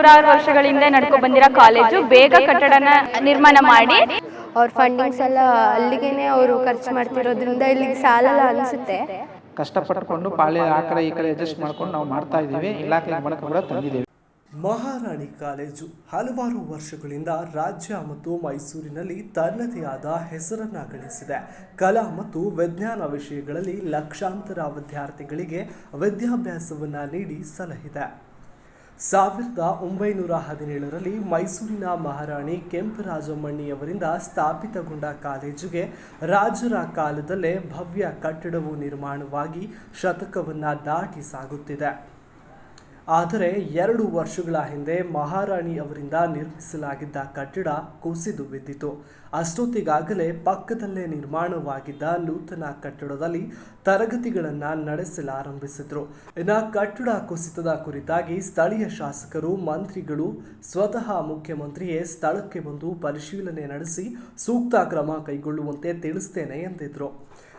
ನೂರಾರು ವರ್ಷಗಳಿಂದ ನಡ್ಕೊ ಬಂದಿರೋ ಕಾಲೇಜು ಬೇಗ ಕಟ್ಟಡನ ನಿರ್ಮಾಣ ಮಾಡಿ. ಅವ್ರ ಫಂಡಿಂಗ್ಸ್ ಎಲ್ಲ ಅಲ್ಲಿಗೇನೆ ಅವರು ಖರ್ಚು ಮಾಡ್ತಿರೋದ್ರಿಂದ ಇಲ್ಲಿಗೆ ಸಾಲಲ್ಲ ಅನಿಸುತ್ತೆ. ಕಷ್ಟಪಟ್ಟುಕೊಂಡು ಪಾಳೆ ಆ ಕಡೆ ಈ ಕಡೆ ಅಡ್ಜಸ್ಟ್ ಮಾಡ್ಕೊಂಡು ನಾವು ಮಾಡ್ತಾ ಇದ್ದೀವಿ. ಇಲಾಖೆ ಗಮನಕ್ಕೆ ಕೂಡ ತಂದಿದ್ದೀವಿ. ಮಹಾರಾಣಿ ಕಾಲೇಜು ಹಲವಾರು ವರ್ಷಗಳಿಂದ ರಾಜ್ಯ ಮತ್ತು ಮೈಸೂರಿನಲ್ಲಿ ತನ್ನದೇ ಆದ ಹೆಸರನ್ನ ಗಳಿಸಿದೆ ಕಲಾ ಮತ್ತು ವಿಜ್ಞಾನ ವಿಷಯಗಳಲ್ಲಿ ಲಕ್ಷಾಂತರ ವಿದ್ಯಾರ್ಥಿಗಳಿಗೆ ವಿದ್ಯಾಭ್ಯಾಸವನ್ನ ನೀಡಿ ಸಲಹಿದೆ ಸಾವಿರದ ಒಂಬೈನೂರ ಹದಿನೇಳರಲ್ಲಿ ಮೈಸೂರಿನ ಮಹಾರಾಣಿ ಕೆಂಪರಾಜಮ್ಮಣ್ಣಿಯವರಿಂದ ಸ್ಥಾಪಿತಗೊಂಡ ಕಾಲೇಜಿಗೆ ರಾಜರ ಕಾಲದಲ್ಲೇ ಭವ್ಯ ಕಟ್ಟಡವು ನಿರ್ಮಾಣವಾಗಿ ಶತಕವನ್ನು ದಾಟಿ ಸಾಗುತ್ತಿದೆ. ಆದರೆ ಎರಡು ವರ್ಷಗಳ ಹಿಂದೆ ಮಹಾರಾಣಿ ಅವರಿಂದ ನಿರ್ಮಿಸಲಾಗಿದ್ದ ಕಟ್ಟಡ ಕುಸಿದು ಬಿದ್ದಿತು. ಅಷ್ಟೊತ್ತಿಗಾಗಲೇ ಪಕ್ಕದಲ್ಲೇ ನಿರ್ಮಾಣವಾಗಿದ್ದ ನೂತನ ಕಟ್ಟಡದಲ್ಲಿ ತರಗತಿಗಳನ್ನು ನಡೆಸಲಾರಂಭಿಸಿದ್ರು. ಇನ್ನು ಕಟ್ಟಡ ಕುಸಿತದ ಕುರಿತಾಗಿ ಸ್ಥಳೀಯ ಶಾಸಕರು, ಮಂತ್ರಿಗಳು ಸ್ವತಃ ಮುಖ್ಯಮಂತ್ರಿಯೇ ಸ್ಥಳಕ್ಕೆ ಬಂದು ಪರಿಶೀಲನೆ ನಡೆಸಿ ಸೂಕ್ತ ಕ್ರಮ ಕೈಗೊಳ್ಳುವಂತೆ ತಿಳಿಸ್ತೇನೆ ಎಂದಿದ್ರು.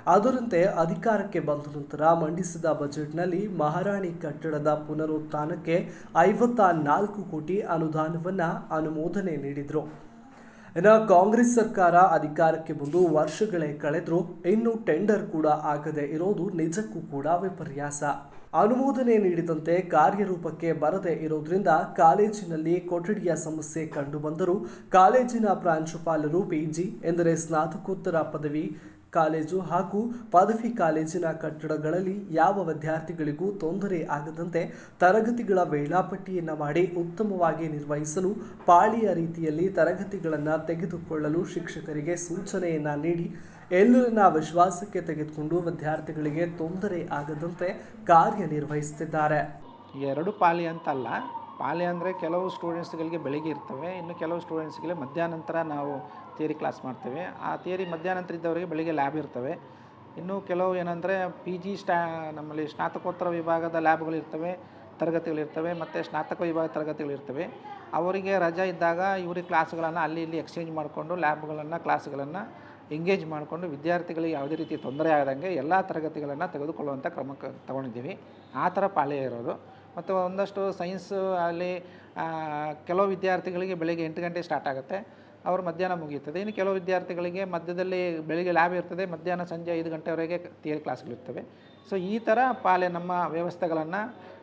ಅದರಂತೆ ಅಧಿಕಾರಕ್ಕೆ ಬಂದ ನಂತರ ಮಂಡಿಸಿದ ಬಜೆಟ್ನಲ್ಲಿ ಮಹಾರಾಣಿ ಕಟ್ಟಡದ ಪುನರುತ್ಥಾನಕ್ಕೆ ಐವತ್ತ ನಾಲ್ಕು ಕೋಟಿ ಅನುದಾನವನ್ನು ಅನುಮೋದನೆ ನೀಡಿದರು. ಇನ್ನು ಕಾಂಗ್ರೆಸ್ ಸರ್ಕಾರ ಅಧಿಕಾರಕ್ಕೆ ಬಂದು ವರ್ಷಗಳೇ ಕಳೆದರೂ ಇನ್ನೂ ಟೆಂಡರ್ ಕೂಡ ಆಗದೆ ಇರೋದು ನಿಜಕ್ಕೂ ಕೂಡ ವಿಪರ್ಯಾಸ. ಅನುಮೋದನೆ ನೀಡಿದಂತೆ ಕಾರ್ಯರೂಪಕ್ಕೆ ಬರದೇ ಇರೋದ್ರಿಂದ ಕಾಲೇಜಿನಲ್ಲಿ ಕೊಠಡಿಯ ಸಮಸ್ಯೆ ಕಂಡುಬಂದರೂ ಕಾಲೇಜಿನ ಪ್ರಾಂಶುಪಾಲರು ಪಿಜಿ ಎಂದರೆ ಸ್ನಾತಕೋತ್ತರ ಪದವಿ ಕಾಲೇಜು ಹಾಗೂ ಪದವಿ ಕಾಲೇಜಿನ ಕಟ್ಟಡಗಳಲ್ಲಿ ಯಾವ ವಿದ್ಯಾರ್ಥಿಗಳಿಗೂ ತೊಂದರೆ ಆಗದಂತೆ ತರಗತಿಗಳ ವೇಳಾಪಟ್ಟಿಯನ್ನು ಮಾಡಿ ಉತ್ತಮವಾಗಿ ನಿರ್ವಹಿಸಲು ಪಾಳಿಯ ರೀತಿಯಲ್ಲಿ ತರಗತಿಗಳನ್ನು ತೆಗೆದುಕೊಳ್ಳಲು ಶಿಕ್ಷಕರಿಗೆ ಸೂಚನೆಯನ್ನು ನೀಡಿ ಎಲ್ಲರನ್ನ ವಿಶ್ವಾಸಕ್ಕೆ ತೆಗೆದುಕೊಂಡು ವಿದ್ಯಾರ್ಥಿಗಳಿಗೆ ತೊಂದರೆ ಆಗದಂತೆ ಕಾರ್ಯನಿರ್ವಹಿಸುತ್ತಿದ್ದಾರೆ. ಎರಡು ಪಾಲಿ ಅಂತಲ್ಲ, ಪಾಳಿ ಅಂದರೆ ಕೆಲವು ಸ್ಟೂಡೆಂಟ್ಸ್ಗಳಿಗೆ ಬೆಳಿಗ್ಗೆ ಇರ್ತವೆ, ಇನ್ನು ಕೆಲವು ಸ್ಟೂಡೆಂಟ್ಸ್ಗಳಿಗೆ ಮಧ್ಯಾಹ್ನಂತರ ನಾವು ಥಿಯರಿ ಕ್ಲಾಸ್ ಮಾಡ್ತೇವೆ. ಆ ಥಿಯರಿ ಮಧ್ಯಾಹ್ನಂತರ ಇದ್ದವರಿಗೆ ಬೆಳಿಗ್ಗೆ ಲ್ಯಾಬ್ ಇರ್ತವೆ. ಇನ್ನು ಕೆಲವು ಏನಂದರೆ ಪಿ ಜಿ ಸ್ಟಾ ನಮ್ಮಲ್ಲಿ ಸ್ನಾತಕೋತ್ತರ ವಿಭಾಗದ ಲ್ಯಾಬ್ಗಳು ಇರ್ತವೆ ತರಗತಿಗಳಿರ್ತವೆ ಮತ್ತು ಸ್ನಾತಕ ವಿಭಾಗ ತರಗತಿಗಳಿರ್ತವೆ ಅವರಿಗೆ ರಜಾ ಇದ್ದಾಗ ಇವ್ರಿಗೆ ಕ್ಲಾಸ್ಗಳನ್ನು ಅಲ್ಲಿ ಇಲ್ಲಿ ಎಕ್ಸ್ಚೇಂಜ್ ಮಾಡಿಕೊಂಡು ಲ್ಯಾಬ್ಗಳನ್ನು, ಕ್ಲಾಸ್ಗಳನ್ನು ಎಂಗೇಜ್ ಮಾಡಿಕೊಂಡು ವಿದ್ಯಾರ್ಥಿಗಳಿಗೆ ಯಾವುದೇ ರೀತಿ ತೊಂದರೆ ಆಗದಂಗೆ ಎಲ್ಲ ತರಗತಿಗಳನ್ನು ತೆಗೆದುಕೊಳ್ಳುವಂಥ ಕ್ರಮ ತಗೊಂಡಿದ್ದೀವಿ. ಆ ಥರ ಪಾಳ್ಯ ಇರೋದು. ಮತ್ತು ಒಂದಷ್ಟು ಸೈನ್ಸ್ ಅಲ್ಲಿ ಕೆಲವು ವಿದ್ಯಾರ್ಥಿಗಳಿಗೆ ಬೆಳಿಗ್ಗೆ ಎಂಟು ಗಂಟೆ ಸ್ಟಾರ್ಟ್ ಆಗುತ್ತೆ. ಅವರು ಮಧ್ಯಾಹ್ನ ಮುಗಿಯುತ್ತದೆ. ಇನ್ನು ಕೆಲವು ವಿದ್ಯಾರ್ಥಿಗಳಿಗೆ ಮಧ್ಯದಲ್ಲಿ ಬೆಳಿಗ್ಗೆ ಲ್ಯಾಬ್ ಇರ್ತದೆ, ಮಧ್ಯಾಹ್ನ ಸಂಜೆ ಐದು ಗಂಟೆವರೆಗೆ ಥಿಯರಿ ಕ್ಲಾಸ್ಗಳಿರ್ತವೆ. ಸೊ, ಈ ಥರ ಪಾಲೆ ನಮ್ಮ ವ್ಯವಸ್ಥೆಗಳನ್ನು,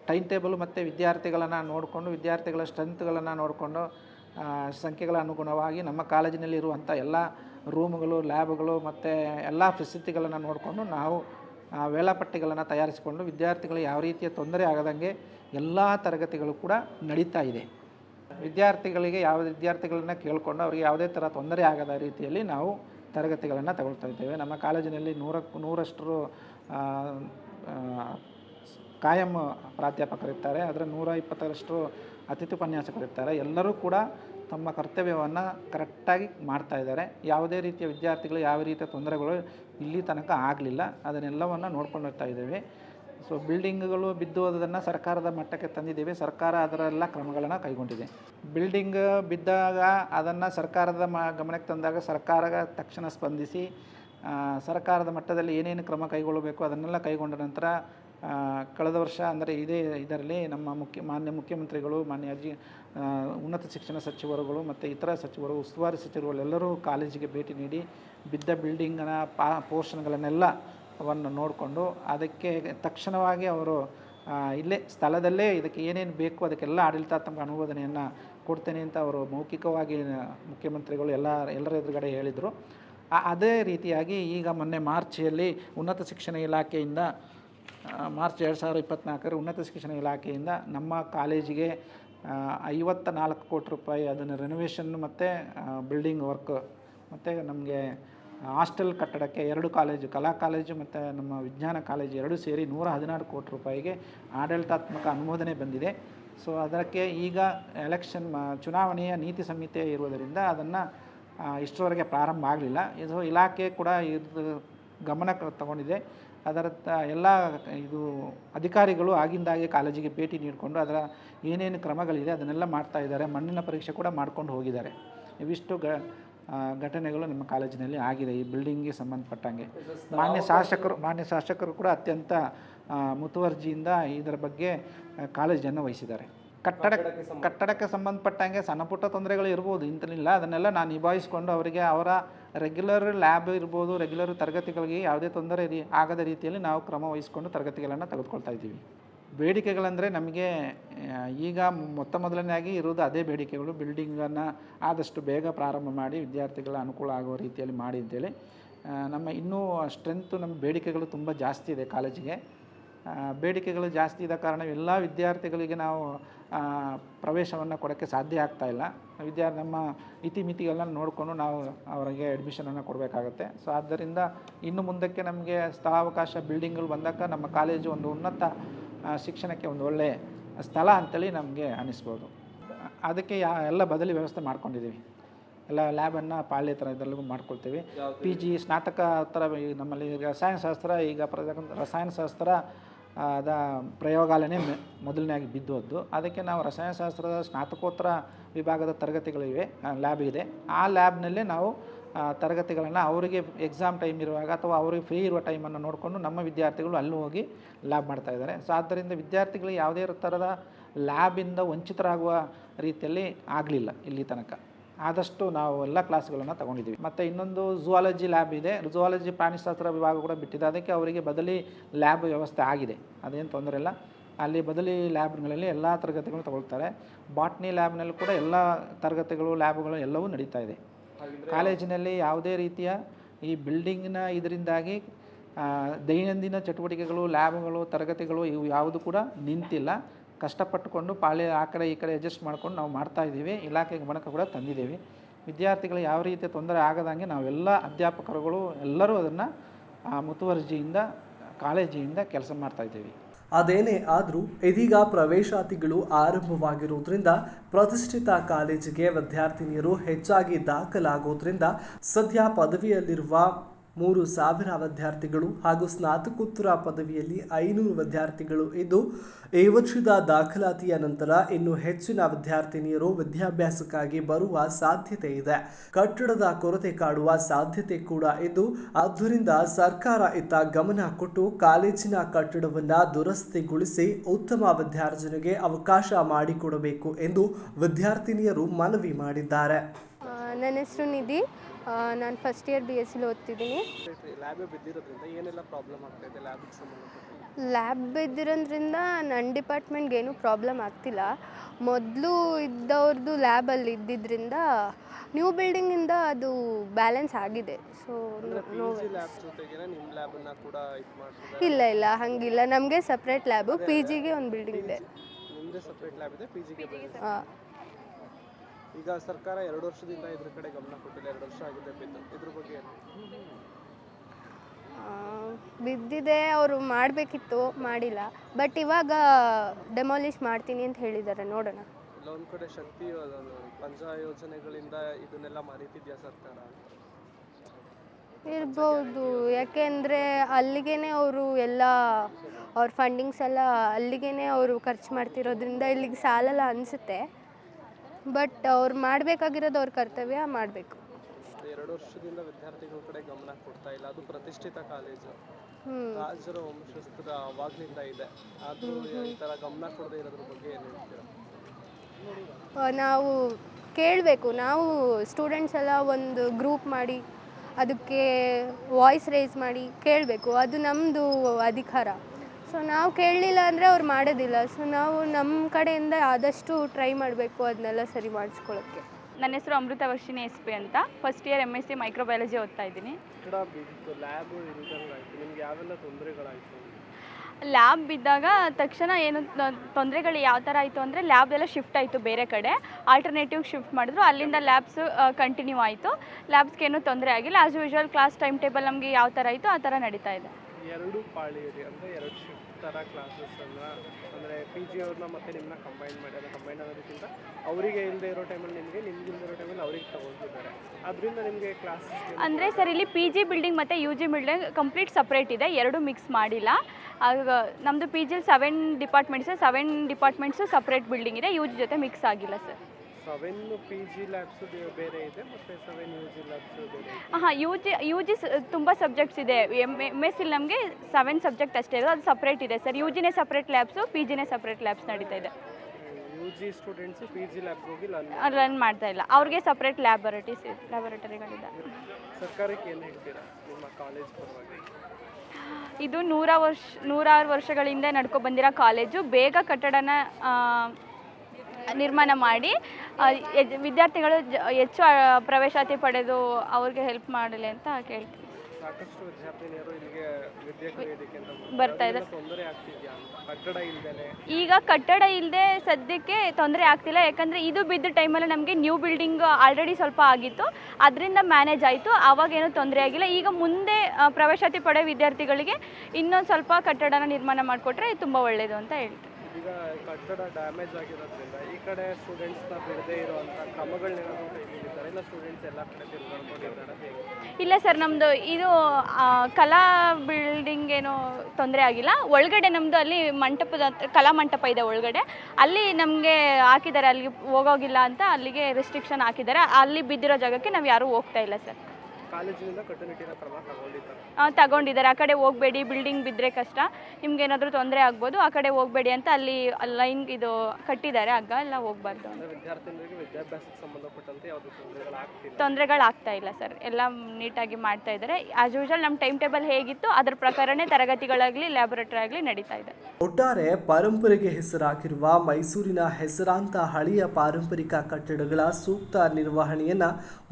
ಟೈಮ್ ಟೇಬಲ್ ಮತ್ತು ವಿದ್ಯಾರ್ಥಿಗಳನ್ನು ನೋಡಿಕೊಂಡು, ವಿದ್ಯಾರ್ಥಿಗಳ ಸ್ಟ್ರೆಂತ್ಗಳನ್ನು ನೋಡಿಕೊಂಡು ಸಂಖ್ಯೆಗಳ ಅನುಗುಣವಾಗಿ ನಮ್ಮ ಕಾಲೇಜಿನಲ್ಲಿ ಇರುವಂಥ ಎಲ್ಲ ರೂಮ್ಗಳು, ಲ್ಯಾಬ್ಗಳು ಮತ್ತು ಎಲ್ಲ ಫೆಸಿಲಿಟಿಗಳನ್ನು ನೋಡಿಕೊಂಡು ನಾವು ವೇಳಾಪಟ್ಟಿಗಳನ್ನು ತಯಾರಿಸಿಕೊಂಡು ವಿದ್ಯಾರ್ಥಿಗಳು ಯಾವ ರೀತಿಯ ತೊಂದರೆ ಆಗದಂಗೆ ಎಲ್ಲ ತರಗತಿಗಳು ಕೂಡ ನಡೀತಾ ಇದೆ. ವಿದ್ಯಾರ್ಥಿಗಳಿಗೆ ಯಾವ ವಿದ್ಯಾರ್ಥಿಗಳನ್ನ ಕೇಳಿಕೊಂಡು ಅವರಿಗೆ ಯಾವುದೇ ಥರ ತೊಂದರೆ ಆಗದ ರೀತಿಯಲ್ಲಿ ನಾವು ತರಗತಿಗಳನ್ನು ತಗೊಳ್ತಾ ಇದ್ದೇವೆ. ನಮ್ಮ ಕಾಲೇಜಿನಲ್ಲಿ ನೂರಕ್ಕೂ ನೂರಷ್ಟು ಕಾಯಂ ಪ್ರಾಧ್ಯಾಪಕರಿರ್ತಾರೆ ಅದರ ನೂರ ಇಪ್ಪತ್ತರಷ್ಟು ಅತಿಥಿ ಉಪನ್ಯಾಸಕರಿರ್ತಾರೆ ಎಲ್ಲರೂ ಕೂಡ ತಮ್ಮ ಕರ್ತವ್ಯವನ್ನು ಕರೆಕ್ಟಾಗಿ ಮಾಡ್ತಾ ಇದ್ದಾರೆ. ಯಾವುದೇ ರೀತಿಯ ವಿದ್ಯಾರ್ಥಿಗಳು ಯಾವ ರೀತಿಯ ತೊಂದರೆಗಳು ಇಲ್ಲಿ ತನಕ ಆಗಲಿಲ್ಲ. ಅದನ್ನೆಲ್ಲವನ್ನು ನೋಡ್ಕೊಂಡು ಹೋಗ್ತಾ ಇದ್ದೇವೆ. ಸೊ ಬಿಲ್ಡಿಂಗ್ಗಳು ಬಿದ್ದು ಹೋದದನ್ನು ಸರ್ಕಾರದ ಮಟ್ಟಕ್ಕೆ ತಂದಿದ್ದೇವೆ. ಸರ್ಕಾರ ಅದರೆಲ್ಲ ಕ್ರಮಗಳನ್ನು ಕೈಗೊಂಡಿದೆ. ಬಿಲ್ಡಿಂಗ್ ಬಿದ್ದಾಗ ಅದನ್ನು ಸರ್ಕಾರದ ಮ, ಗಮನಕ್ಕೆ ತಂದಾಗ ಸರ್ಕಾರ ತಕ್ಷಣ ಸ್ಪಂದಿಸಿ ಸರ್ಕಾರದ ಮಟ್ಟದಲ್ಲಿ ಏನೇನು ಕ್ರಮ ಕೈಗೊಳ್ಳಬೇಕು ಅದನ್ನೆಲ್ಲ ಕೈಗೊಂಡ ನಂತರ ಕಳೆದ ವರ್ಷ ಅಂದರೆ ಇದೇ ಇದರಲ್ಲಿ ನಮ್ಮ ಮುಖ್ಯ, ಮಾನ್ಯ ಮುಖ್ಯಮಂತ್ರಿಗಳು, ಮಾನ್ಯ ಅಜಿ ಉನ್ನತ ಶಿಕ್ಷಣ ಸಚಿವರುಗಳು ಮತ್ತು ಇತರ ಸಚಿವರು, ಉಸ್ತುವಾರಿ ಸಚಿವರುಗಳೆಲ್ಲರೂ ಕಾಲೇಜಿಗೆ ಭೇಟಿ ನೀಡಿ ಬಿದ್ದ ಬಿಲ್ಡಿಂಗನ ಪಾ, ಪೋರ್ಷನ್ಗಳನ್ನೆಲ್ಲ ಅವನ್ನು ನೋಡಿಕೊಂಡು ಅದಕ್ಕೆ ತಕ್ಷಣವಾಗಿ ಅವರು ಇಲ್ಲೇ ಸ್ಥಳದಲ್ಲೇ ಇದಕ್ಕೆ ಏನೇನು ಬೇಕು ಅದಕ್ಕೆಲ್ಲ ಆಡಳಿತಾತ್ಮಕ ಅನುಮೋದನೆಯನ್ನು ಕೊಡ್ತೇನೆ ಅಂತ ಅವರು ಮೌಖಿಕವಾಗಿ ಮುಖ್ಯಮಂತ್ರಿಗಳು ಎಲ್ಲ, ಎಲ್ಲರ ಎದುರುಗಡೆ ಹೇಳಿದರು. ಅದೇ ರೀತಿಯಾಗಿ ಈಗ ಮೊನ್ನೆ ಮಾರ್ಚಿಯಲ್ಲಿ ಉನ್ನತ ಶಿಕ್ಷಣ ಇಲಾಖೆಯಿಂದ ಮಾರ್ಚ್ ಎರಡು ಸಾವಿರದ ಇಪ್ಪತ್ತ್ನಾಲ್ಕರ ಉನ್ನತ ಶಿಕ್ಷಣ ಇಲಾಖೆಯಿಂದ ನಮ್ಮ ಕಾಲೇಜಿಗೆ ಐವತ್ತ ನಾಲ್ಕು ಕೋಟಿ ರೂಪಾಯಿ ಅದನ್ನು ರೆನೋವೇಷನ್ ಮತ್ತು ಬಿಲ್ಡಿಂಗ್ ವರ್ಕ್ ಮತ್ತು ನಮಗೆ ಹಾಸ್ಟೆಲ್ ಕಟ್ಟಡಕ್ಕೆ ಎರಡು ಕಾಲೇಜು, ಕಲಾ ಕಾಲೇಜು ಮತ್ತು ನಮ್ಮ ವಿಜ್ಞಾನ ಕಾಲೇಜು ಎರಡೂ ಸೇರಿ ನೂರ ಹದಿನಾರು ಕೋಟಿ ರೂಪಾಯಿಗೆ ಆಡಳಿತಾತ್ಮಕ ಅನುಮೋದನೆ ಬಂದಿದೆ. ಸೊ ಅದಕ್ಕೆ ಈಗ ಎಲೆಕ್ಷನ್ ಚುನಾವಣೆಯ ನೀತಿ ಸಂಹಿತೆ ಇರುವುದರಿಂದ ಅದನ್ನು ಇಷ್ಟರವರೆಗೆ ಪ್ರಾರಂಭ ಆಗಲಿಲ್ಲ. ಇದು ಇಲಾಖೆ ಕೂಡ ಇದು ಗಮನ ತಗೊಂಡಿದೆ. ಅದರ ಎಲ್ಲ ಇದು ಅಧಿಕಾರಿಗಳು ಆಗಿಂದಾಗೆ ಕಾಲೇಜಿಗೆ ಭೇಟಿ ನೀಡಿಕೊಂಡು ಅದರ ಏನೇನು ಕ್ರಮಗಳಿದೆ ಅದನ್ನೆಲ್ಲ ಮಾಡ್ತಾ ಇದ್ದಾರೆ. ಮಣ್ಣಿನ ಪರೀಕ್ಷೆ ಕೂಡ ಮಾಡ್ಕೊಂಡು ಹೋಗಿದ್ದಾರೆ. ಇವಿಷ್ಟು ಗ ಘಟನೆಗಳು ನಮ್ಮ ಕಾಲೇಜಿನಲ್ಲಿ ಆಗಿದೆ ಈ ಬಿಲ್ಡಿಂಗ್ಗೆ ಸಂಬಂಧಪಟ್ಟಂಗೆ ಮಾನ್ಯ ಶಾಸಕರು ಮಾನ್ಯ ಶಾಸಕರು ಕೂಡ ಅತ್ಯಂತ ಮುತುವರ್ಜಿಯಿಂದ ಇದರ ಬಗ್ಗೆ ಕಾಲೇಜನ್ನು ಕಾಳಜಿಯನ್ನು ವಹಿಸಿದ್ದಾರೆ. ಕಟ್ಟಡ ಕಟ್ಟಡಕ್ಕೆ ಸಂಬಂಧಪಟ್ಟಂಗೆ ಸಣ್ಣ ಪುಟ್ಟ ತೊಂದರೆಗಳು ಇರ್ಬೋದು ಇಂಥಲಿಲ್ಲ ಅದನ್ನೆಲ್ಲ ನಾನು ನಿಭಾಯಿಸಿಕೊಂಡು ಅವರಿಗೆ ಅವರ ರೆಗ್ಯುಲರ್ ಲ್ಯಾಬ್ ಇರ್ಬೋದು ರೆಗ್ಯುಲರ್ ತರಗತಿಗಳಿಗೆ ಯಾವುದೇ ತೊಂದರೆ ರೀ ಆಗದ ರೀತಿಯಲ್ಲಿ ನಾವು ಕ್ರಮ ವಹಿಸಿಕೊಂಡು ತರಗತಿಗಳನ್ನು ತೆಗೆದುಕೊಳ್ತಾ ಇದ್ದೀವಿ. ಬೇಡಿಕೆಗಳಂದರೆ ನಮಗೆ ಈಗ ಮೊತ್ತ ಮೊದಲನೇದಾಗಿ ಇರೋದು ಅದೇ ಬೇಡಿಕೆಗಳು. ಬಿಲ್ಡಿಂಗನ್ನು ಆದಷ್ಟು ಬೇಗ ಪ್ರಾರಂಭ ಮಾಡಿ ವಿದ್ಯಾರ್ಥಿಗಳ ಅನುಕೂಲ ಆಗುವ ರೀತಿಯಲ್ಲಿ ಮಾಡಿ ಅಂತೇಳಿ. ನಮ್ಮ ಇನ್ನೂ ಸ್ಟ್ರೆಂತು ನಮ್ಮ ಬೇಡಿಕೆಗಳು ತುಂಬ ಜಾಸ್ತಿ ಇದೆ ಕಾಲೇಜಿಗೆ. ಬೇಡಿಕೆಗಳು ಜಾಸ್ತಿ ಇದ್ದ ಕಾರಣ ಎಲ್ಲ ವಿದ್ಯಾರ್ಥಿಗಳಿಗೆ ನಾವು ಪ್ರವೇಶವನ್ನು ಕೊಡೋಕ್ಕೆ ಸಾಧ್ಯ ಆಗ್ತಾ ಇಲ್ಲ. ವಿದ್ಯಾರ್ಥಿ ನಮ್ಮ ಇತಿಮಿತಿಗಳನ್ನ ನೋಡಿಕೊಂಡು ನಾವು ಅವರಿಗೆ ಅಡ್ಮಿಷನನ್ನು ಕೊಡಬೇಕಾಗತ್ತೆ. ಸೊ ಆದ್ದರಿಂದ ಇನ್ನು ಮುಂದಕ್ಕೆ ನಮಗೆ ಸ್ಥಳಾವಕಾಶ ಬಿಲ್ಡಿಂಗ್ಗಳು ಬಂದಾಗ ನಮ್ಮ ಕಾಲೇಜು ಒಂದು ಉನ್ನತ ಶಿಕ್ಷಣಕ್ಕೆ ಒಂದು ಒಳ್ಳೆಯ ಸ್ಥಳ ಅಂತೇಳಿ ನಮಗೆ ಅನ್ನಿಸ್ಬೋದು ಅದಕ್ಕೆ ಯಾ ಎಲ್ಲ ಬದಲಿ ವ್ಯವಸ್ಥೆ ಮಾಡ್ಕೊಂಡಿದ್ದೀವಿ. ಎಲ್ಲ ಲ್ಯಾಬನ್ನು ಪಾಳ್ಯ ಥರ ಇದರಲ್ಲೂ ಮಾಡ್ಕೊಳ್ತೀವಿ ಪಿ ಜಿ ಸ್ನಾತಕ ಥರ ನಮ್ಮಲ್ಲಿ ಈಗ ರಸಾಯನಶಾಸ್ತ್ರ ಈಗ ರಸಾಯನಶಾಸ್ತ್ರ ಅದ ಪ್ರಯೋಗಾಲಯನೇ ಮೆ ಮೊದಲನೇಯಾಗಿ ಬಿದ್ದೋದ್ದು. ಅದಕ್ಕೆ ನಾವು ರಸಾಯನಶಾಸ್ತ್ರದ ಸ್ನಾತಕೋತ್ತರ ವಿಭಾಗದ ತರಗತಿಗಳಿವೆ ಲ್ಯಾಬ್ ಇದೆ. ಆ ಲ್ಯಾಬ್ನಲ್ಲೇ ನಾವು ತರಗತಿಗಳನ್ನು ಅವರಿಗೆ ಎಕ್ಸಾಮ್ ಟೈಮ್ ಇರುವಾಗ ಅಥವಾ ಅವರಿಗೆ ಫ್ರೀ ಇರುವ ಟೈಮನ್ನು ನೋಡಿಕೊಂಡು ನಮ್ಮ ವಿದ್ಯಾರ್ಥಿಗಳು ಅಲ್ಲಿ ಹೋಗಿ ಲ್ಯಾಬ್ ಮಾಡ್ತಾ ಇದ್ದಾರೆ. ಸೊ ಆದ್ದರಿಂದ ವಿದ್ಯಾರ್ಥಿಗಳು ಯಾವುದೇ ಥರದ ಲ್ಯಾಬಿಂದ ವಂಚಿತರಾಗುವ ರೀತಿಯಲ್ಲಿ ಆಗಲಿಲ್ಲ ಇಲ್ಲಿ ತನಕ. ಆದಷ್ಟು ನಾವು ಎಲ್ಲ ಕ್ಲಾಸ್ಗಳನ್ನು ತಗೊಂಡಿದ್ದೀವಿ. ಮತ್ತು ಇನ್ನೊಂದು ಝುವಾಲಜಿ ಲ್ಯಾಬ್ ಇದೆ. ಝುವಾಲಜಿ ಪ್ರಾಣಿಶಾಸ್ತ್ರ ವಿಭಾಗ ಕೂಡ ಬಿಟ್ಟಿದೆ. ಅದಕ್ಕೆ ಅವರಿಗೆ ಬದಲಿ ಲ್ಯಾಬ್ ವ್ಯವಸ್ಥೆ ಆಗಿದೆ. ಅದೇನು ತೊಂದರೆ ಇಲ್ಲ. ಅಲ್ಲಿ ಬದಲಿ ಲ್ಯಾಬ್ಗಳಲ್ಲಿ ಎಲ್ಲ ತರಗತಿಗಳು ತಗೊಳ್ತಾರೆ. ಬಾಟ್ನಿ ಲ್ಯಾಬ್ನಲ್ಲಿ ಕೂಡ ಎಲ್ಲ ತರಗತಿಗಳು ಲ್ಯಾಬ್ಗಳು ಎಲ್ಲವೂ ನಡೀತಾ ಇದೆ. ಕಾಲೇಜಿನಲ್ಲಿ ಯಾವುದೇ ರೀತಿಯ ಈ ಬಿಲ್ಡಿಂಗ್ನ ಇದರಿಂದಾಗಿ ದೈನಂದಿನ ಚಟುವಟಿಕೆಗಳು, ಲ್ಯಾಬ್ಗಳು, ತರಗತಿಗಳು ಇವು ಯಾವುದು ಕೂಡ ನಿಂತಿಲ್ಲ. ಕಷ್ಟಪಟ್ಟುಕೊಂಡು ಪಾಳೆ ಆ ಕಡೆ ಈ ಕಡೆ ಅಡ್ಜಸ್ಟ್ ಮಾಡ್ಕೊಂಡು ನಾವು ಮಾಡ್ತಾ ಇದ್ದೀವಿ. ಇಲಾಖೆ ಗಮನಕ್ಕೆ ಕೂಡ ತಂದಿದ್ದೀವಿ. ವಿದ್ಯಾರ್ಥಿಗಳು ಯಾವ ರೀತಿಯ ತೊಂದರೆ ಆಗದಂಗೆ ನಾವೆಲ್ಲ ಅಧ್ಯಾಪಕರುಗಳು ಎಲ್ಲರೂ ಅದನ್ನು ಮುತುವರ್ಜಿಯಿಂದ, ಕಾಲೇಜಿಯಿಂದ ಕೆಲಸ ಮಾಡ್ತಾ ಇದ್ದೀವಿ. ಅದೇನೇ ಆದರೂ ಇದೀಗ ಪ್ರವೇಶಾತಿಗಳು ಆರಂಭವಾಗಿರುವುದರಿಂದ ಪ್ರತಿಷ್ಠಿತ ಕಾಲೇಜಿಗೆ ವಿದ್ಯಾರ್ಥಿನಿಯರು ಹೆಚ್ಚಾಗಿ ದಾಖಲಾಗೋದ್ರಿಂದ ಸದ್ಯ ಪದವಿಯಲ್ಲಿರುವ ಮೂರು ಸಾವಿರ ವಿದ್ಯಾರ್ಥಿಗಳು ಹಾಗೂ ಸ್ನಾತಕೋತ್ತರ ಪದವಿಯಲ್ಲಿ ಐನೂರು ವಿದ್ಯಾರ್ಥಿಗಳು ಇದ್ದು, ಈ ವರ್ಷದ ದಾಖಲಾತಿಯ ನಂತರ ಇನ್ನು ಹೆಚ್ಚಿನ ವಿದ್ಯಾರ್ಥಿನಿಯರು ವಿದ್ಯಾಭ್ಯಾಸಕ್ಕಾಗಿ ಬರುವ ಸಾಧ್ಯತೆ ಇದೆ. ಕಟ್ಟಡದ ಕೊರತೆ ಕಾಡುವ ಸಾಧ್ಯತೆ ಕೂಡ ಇದ್ದು, ಆದ್ದರಿಂದ ಸರ್ಕಾರ ಇತ್ತ ಗಮನ ಕೊಟ್ಟು ಕಾಲೇಜಿನ ಕಟ್ಟಡವನ್ನು ದುರಸ್ತಿಗೊಳಿಸಿ ಉತ್ತಮ ವಿದ್ಯಾರ್ಜನೆಗೆ ಅವಕಾಶ ಮಾಡಿಕೊಡಬೇಕು ಎಂದು ವಿದ್ಯಾರ್ಥಿನಿಯರು ಮನವಿ ಮಾಡಿದ್ದಾರೆ. ನನ್ನ ಹೆಸರು ನಿಧಿ. ನಾನು ಫಸ್ಟ್ ಇಯರ್ ಬಿ ಎಸ್ ಸಿಲಿ ಓದ್ತಿದ್ದೀನಿ. ಲ್ಯಾಬೇ ಬಿದ್ದಿರೋದ್ರಿಂದ ನನ್ನ ಡಿಪಾರ್ಟ್ಮೆಂಟ್ಗೆ ಏನೂ ಪ್ರಾಬ್ಲಮ್ ಆಗ್ತಿಲ್ಲ. ಮೊದಲು ಇದ್ದವ್ರದ್ದು ಲ್ಯಾಬಲ್ಲಿ ಇದ್ದಿದ್ದರಿಂದ ನ್ಯೂ ಬಿಲ್ಡಿಂಗಿಂದ ಅದು ಬ್ಯಾಲೆನ್ಸ್ ಆಗಿದೆ. ಸೊ ನೋ ಲ್ಯಾಬ್ ಜೊತೆಗೆ ನಿಮ್ಮ ಲ್ಯಾಬನ್ನ ಕೂಡ ಇದು ಮಾಡ್ತಿದ್ದಾರೆ? ಇಲ್ಲ ಇಲ್ಲ ಹಾಗಿಲ್ಲ. ನಮಗೆ ಸಪ್ರೇಟ್ ಲ್ಯಾಬು ಪಿ ಜಿಗೆ ಒಂದು ಬಿಲ್ಡಿಂಗ್ ಇದೆ ನಿಮ್ಮದೇ ಸಪ್ರೇಟ್ ಲ್ಯಾಬ್ ಇದೆ ಪಿ ಜಿಗೆ ಆ, ಈಗ ಸರ್ಕಾರ ಎರಡು ವರ್ಷದಿಂದ ಇದ್ರ ಕಡೆ ಗಮನ ಕೊಟ್ಟಿಲ್ಲ ಎರಡು ವರ್ಷ ಆಗಿದೆ ಬಿದ್ದು. ಇದ್ರ ಬಗ್ಗೆ ಏನು? ಬಿದ್ದಿದೆ ಅವರು ಮಾಡಬೇಕಿತ್ತು ಮಾಡಿಲ್ಲ. ಬಟ್ ಇವಾಗ ಡೆಮಾಲಿಷ್ ಮಾಡ್ತೀನಿ ಅಂತ ಹೇಳಿದ್ದಾರೆ ನೋಡೋಣ. ಇಲ್ಲ ಒಂದು ಕಡೆ ಶಕ್ತಿ ಅದೊಂದು ಯೋಜನೆಗಳಿಂದ ಇದನ್ನೆಲ್ಲ ಮರೀತಿದ್ಯಾ ಸರ್ಕಾರ? ಇರ್ಬೋದು. ಯಾಕೆಂದರೆ ಅಲ್ಲಿಗೇನೆ ಅವರು ಎಲ್ಲ ಅವ್ರ ಫಂಡಿಂಗ್ಸ್ ಎಲ್ಲ ಅಲ್ಲಿಗೇನೆ ಅವರು ಖರ್ಚು ಮಾಡ್ತಿರೋದ್ರಿಂದ ಇಲ್ಲಿಗೆ ಸಾಲಲ್ಲ ಅನಿಸುತ್ತೆ. ಬಟ್ ಅವ್ರು ಮಾಡಬೇಕಾಗಿರೋದು ಅವ್ರ ಕರ್ತವ್ಯ ಮಾಡಬೇಕು. ಎರಡು ವರ್ಷದಿಂದ ವಿದ್ಯಾರ್ಥಿಗಳ ಕಡೆ ಗಮನ ಕೊಡ್ತಾ ಇಲ್ಲ. ಅದು ಪ್ರತಿಷ್ಠಿತ ಕಾಲೇಜು. ರಾಜರ ವಂಶಸ್ಥರ ಅವಾಗ್ಲಿಂದ ಇದೆ. ಅದು ಈ ತರ ಗಮನ ಕೊಡದೇ ಇರೋದ್ರ ಬಗ್ಗೆ ಏನು ಹೇಳ್ತೀರಾ? ನಾವು ಕೇಳಬೇಕು. ನಾವು ಸ್ಟೂಡೆಂಟ್ಸ್ ಎಲ್ಲ ಒಂದು ಗ್ರೂಪ್ ಮಾಡಿ ಅದಕ್ಕೆ ವಾಯ್ಸ್ ರೇಸ್ ಮಾಡಿ ಕೇಳಬೇಕು. ಅದು ನಮ್ಮದು ಅಧಿಕಾರ. ಸೊ ನಾವು ಕೇಳಲಿಲ್ಲ ಅಂದರೆ ಅವ್ರು ಮಾಡೋದಿಲ್ಲ. ಸೊ ನಾವು ನಮ್ಮ ಕಡೆಯಿಂದ ಆದಷ್ಟು ಟ್ರೈ ಮಾಡಬೇಕು ಅದನ್ನೆಲ್ಲ ಸರಿ ಮಾಡಿಸ್ಕೊಳ್ಳೋಕ್ಕೆ ನನ್ನ ಹೆಸರು ಅಮೃತ ವರ್ಷಿಣಿ ಎಸ್ ಪಿ ಅಂತ. First year M S C microbiology ಓದ್ತಾ ಇದ್ದೀನಿ ಲ್ಯಾಬ್ ಇಲ್ದಂಗಾಯ್ತು ನಿಮ್ಗೆ ಯಾವೆಲ್ಲ ತೊಂದರೆಗಳಾಯ್ತು? ಲ್ಯಾಬ್ ಬಿದ್ದಾಗ ತಕ್ಷಣ ಏನು ತೊಂದರೆಗಳು ಯಾವ ಥರ ಆಯಿತು ಅಂದರೆ ಲ್ಯಾಬ್ ಎಲ್ಲ ಶಿಫ್ಟ್ ಆಯಿತು ಬೇರೆ ಕಡೆ. ಆಲ್ಟರ್ನೇಟಿವ್ ಶಿಫ್ಟ್ ಮಾಡಿದ್ರು. ಅಲ್ಲಿಂದ ಲ್ಯಾಬ್ಸ್ ಕಂಟಿನ್ಯೂ ಆಯಿತು. ಲ್ಯಾಬ್ಸ್ಗೇನು ಏನೂ ತೊಂದರೆ ಆಗಿಲ್ಲ. As usual class time table ನಮಗೆ ಯಾವ ಥರ ಆಯಿತು ಆ ಥರ ನಡೀತಾ ಇದೆ. ಎರಡು ಪಾಳಿ ಇದೆ. ಅಂದರೆ ಎರಡು ಶಿಫ್ಟ್ ಥರ ಕ್ಲಾಸಸ್ಸನ್ನು ಅಂದರೆ ಪಿ ಜಿ ಅವ್ರನ್ನ ಮತ್ತು ನಿಮ್ಮನ್ನ ಕಂಬೈನ್ ಮಾಡಿ ಅದನ್ನು ಕಂಬೈನ್ ಆಗೋದಕ್ಕಿಂತ ಅವರಿಗೆ ಇಲ್ಲದೆ ಇರೋ ಟೈಮಲ್ಲಿ ನಿಮಗೆ, ನಿಮ್ಗೆ ಇಲ್ಲದೆ ಇರೋ ಟೈಮಲ್ಲಿ ಅವ್ರಿಗೆ ತಗೊಳ್ತಿದ್ದಾರೆ. ಅದರಿಂದ ನಿಮಗೆ ಕ್ಲಾಸ್ ಅಂದರೆ ಸರ್, ಇಲ್ಲಿ ಪಿ ಜಿ ಬಿಲ್ಡಿಂಗ್ ಮತ್ತು U G building complete separate ಇದೆ, ಎರಡು ಮಿಕ್ಸ್ ಮಾಡಿಲ್ಲ. ನಮ್ಮದು P ಜಿಲಿ seven departments seven departments separate building ಇದೆ ಯು ಜಿ ಜೊತೆ ಮಿಕ್ಸ್ ಆಗಿಲ್ಲ sir seven P G labs ಬೇರೆ ಇದೆ ಮತ್ತೆ ಸೆವೆನ್ ಯು ಜಿ ಲ್ಯಾಬ್ಸು ಬೇರೆ ಇದೆ. ಹಾಂ ಯು ಜಿ ಯು ಜಿ ತುಂಬ ಸಬ್ಜೆಕ್ಟ್ಸ್ ಇದೆ. ಎಂ ಎಂ ಎಸ್ ಇಲ್ಲಿ ನಮಗೆ ಸೆವೆನ್ ಸಬ್ಜೆಕ್ಟ್ ಅಷ್ಟೇ ಇರೋದು ಅದು ಸಪ್ರೇಟ್ ಇದೆ ಸರ್. ಯು ಜಿನೇ ಸಪ್ರೇಟ್ ಲ್ಯಾಬ್ಸು ಪಿ ಜಿನೇ ಸಪ್ರೇಟ್ ಲ್ಯಾಬ್ಸ್ ನಡೀತಾ ಇದೆ. U G students P G lab ಹೋಗಿ ರನ್ ಮಾಡ್ತಾ ಇಲ್ಲ. ಅವ್ರಿಗೆ ಸಪ್ರೇಟ್ ಲ್ಯಾಬೊರೇಟೀಸ್ ಲ್ಯಾಬೊರೇಟರಿಗಳಿದೆ ಸರ್ಕಾರಕ್ಕೆ ಏನು ಹೇಳ್ತೀರಾ? ನಿಮ್ಮ ಕಾಲೇಜ್ ಪರವಾಗಿ? ಇದು ನೂರ ವರ್ಷ ನೂರಾರು ವರ್ಷಗಳಿಂದ ನಡ್ಕೊ ಬಂದಿರೋ ಕಾಲೇಜು ಬೇಗ ಕಟ್ಟಡನ ನಿರ್ಮಾಣ ಮಾಡಿ ವಿದ್ಯಾರ್ಥಿಗಳು ಹೆಚ್ಚು ಪ್ರವೇಶಾತಿ ಪಡೆದು ಅವ್ರಿಗೆ ಹೆಲ್ಪ್ ಮಾಡಲಿ ಅಂತ ಕೇಳ್ತೀನಿ ಬರ್ತಾ ಇದೆ. ಈಗ ಕಟ್ಟಡ ಇಲ್ಲದೆ ಸದ್ಯಕ್ಕೆ ತೊಂದರೆ ಆಗ್ತಿಲ್ಲ. ಯಾಕಂದರೆ ಇದು ಬಿದ್ದ ಟೈಮಲ್ಲಿ ನಮಗೆ ನ್ಯೂ ಬಿಲ್ಡಿಂಗ್ ಆಲ್ರೆಡಿ ಸ್ವಲ್ಪ ಆಗಿತ್ತು. ಅದರಿಂದ ಮ್ಯಾನೇಜ್ ಆಯಿತು. ಆವಾಗೇನೂ ತೊಂದರೆ ಆಗಿಲ್ಲ. ಈಗ ಮುಂದೆ ಪ್ರವೇಶಾತಿ ಪಡೆ ವಿದ್ಯಾರ್ಥಿಗಳಿಗೆ ಇನ್ನೊಂದು ಸ್ವಲ್ಪ ಕಟ್ಟಡನ ನಿರ್ಮಾಣ ಮಾಡಿಕೊಟ್ರೆ ತುಂಬ ಒಳ್ಳೆಯದು ಅಂತ ಹೇಳ್ತೀನಿ ಈಗ ಕಟ್ಟಡ ಡ್ಯಾಮೇಜ್ ಆಗಿರೋದ್ರಿಂದ ಈ ಕಡೆ ಸ್ಟೂಡೆಂಟ್ಸ್ನ ಬಿಡದೇ ಇರುವಂಥ ಕ್ರಮಗಳನ್ನೇನಾದರೂ ಕೈಗೊಂಡಿದ್ದಾರೆ ಇಲ್ಲ ಸ್ಟೂಡೆಂಟ್ಸ್ ಎಲ್ಲ ಕಡೆ ತಿರುಗಾಡ್ಕೊಂಡಿದ್ದಾರೆ ಇಲ್ಲ ಸರ್ ನಮ್ಮದು ಇದು ಕಲಾ ಬಿಲ್ಡಿಂಗ್ ಏನೋ ತೊಂದರೆ ಆಗಿಲ್ಲ. ಒಳಗಡೆ ನಮ್ಮದು ಅಲ್ಲಿ ಮಂಟಪದ ಕಲಾ ಮಂಟಪ ಇದೆ ಒಳಗಡೆ. ಅಲ್ಲಿ ನಮಗೆ ಹಾಕಿದ್ದಾರೆ ಅಲ್ಲಿಗೆ ಹೋಗೋಗಿಲ್ಲ ಅಂತ ಅಲ್ಲಿಗೆ ರೆಸ್ಟ್ರಿಕ್ಷನ್ ಹಾಕಿದ್ದಾರೆ. ಅಲ್ಲಿ ಬಿದ್ದಿರೋ ಜಾಗಕ್ಕೆ ನಾವು ಯಾರೂ ಹೋಗ್ತಾ ಇಲ್ಲ ಸರ್. ತಗೊಂಡಿದ್ದಾರೆ. ಆ, ತಗೊಂಡಿದ್ದಾರೆ. ಆ ಕಡೆ ಹೋಗಬೇಡಿ ಬಿಲ್ಡಿಂಗ್ ಬಿದ್ದರೆ ಕಷ್ಟ. ನಿಮ್ಗೆ ಏನಾದರೂ ತೊಂದರೆ ಆಗ್ಬೋದು ಆ ಕಡೆ ಹೋಗಬೇಡಿ ಅಂತ ಅಲ್ಲಿ ಲೈನ್ ಇದು ಕಟ್ಟಿದ್ದಾರೆ. ಹಗ್ಗ ಎಲ್ಲ ಹೋಗ್ಬಾರ್ದು. ತೊಂದರೆಗಳಾಗ್ತಾ ಇಲ್ಲ ಸರ್. ಎಲ್ಲ ನೀಟಾಗಿ ಮಾಡ್ತಾ ಇದ್ದಾರೆ. ಆಸ್ ಯೂಶಲ್ ನಮ್ಮ ಟೈಮ್ ಟೇಬಲ್ ಹೇಗಿತ್ತು ಅದ್ರ ಪ್ರಕಾರನೇ ತರಗತಿಗಳಾಗಲಿ ಲ್ಯಾಬೊರೇಟರಿ ಆಗಲಿ ನಡೀತಾ ಇದೆ. ಒಟ್ಟಾರೆ ಪರಂಪರೆಗೆ ಹೆಸರಾಗಿರುವ ಮೈಸೂರಿನ ಹೆಸರಾಂತ ಹಳೆಯ ಪಾರಂಪರಿಕ ಕಟ್ಟಡಗಳ ಸೂಕ್ತ ನಿರ್ವಹಣೆಯನ್ನ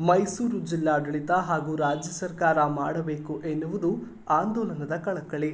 ಮೈಸೂರು ಜಿಲ್ಲಾಡಳಿತ ಹಾಗೂ ರಾಜ್ಯ ಸರ್ಕಾರ ಮಾಡಬೇಕು ಎನ್ನುವುದು ಆಂದೋಲನದ ಕಳಕಳಿ.